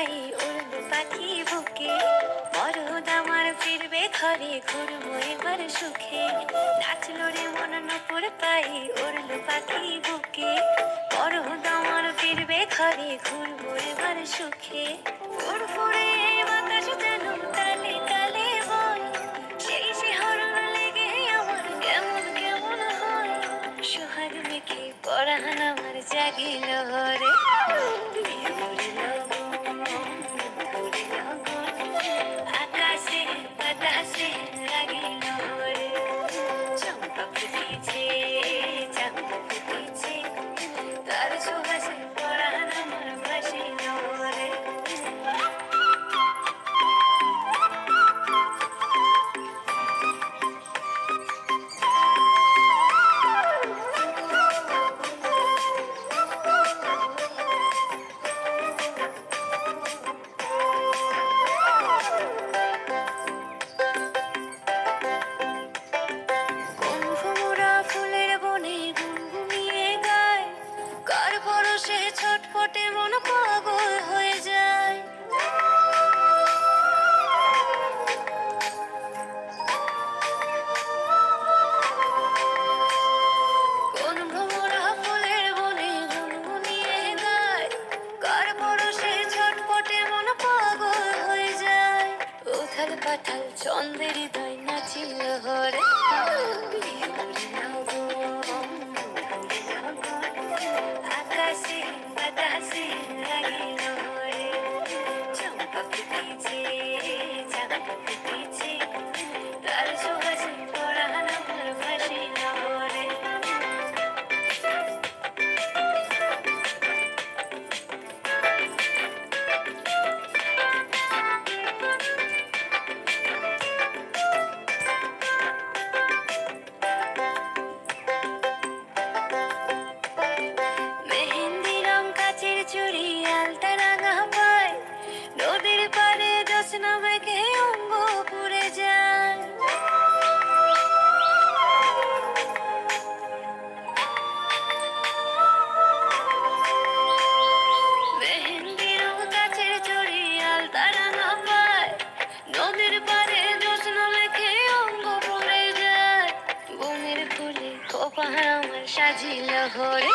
পাই উড়বে পাখি বুকে। মরদ আমার ফিরবে ঘরে, ঘুরবো এবার সুখে। নাচলো রে মন নপুর পাই উড়লো পাখি বুকে। মরদ আমার ফিরবে ঘরে, ঘুরবো এবার সুখে। ফুরফুরে বাতাস যেন তালে তালে বল সেই শিহরণ লেগে আমার কেমন কেমন হয়। সোহাগ মেখে পরাণ আমার জাগিল রে ছটফটে মন পাগল হয়ে যায়। কোন গুনগুনিয়ে মন পাগল হয়ে যায়। উথাল হৃদয় নাচিল হরে। of the খোপা আমার সাজিল হরে।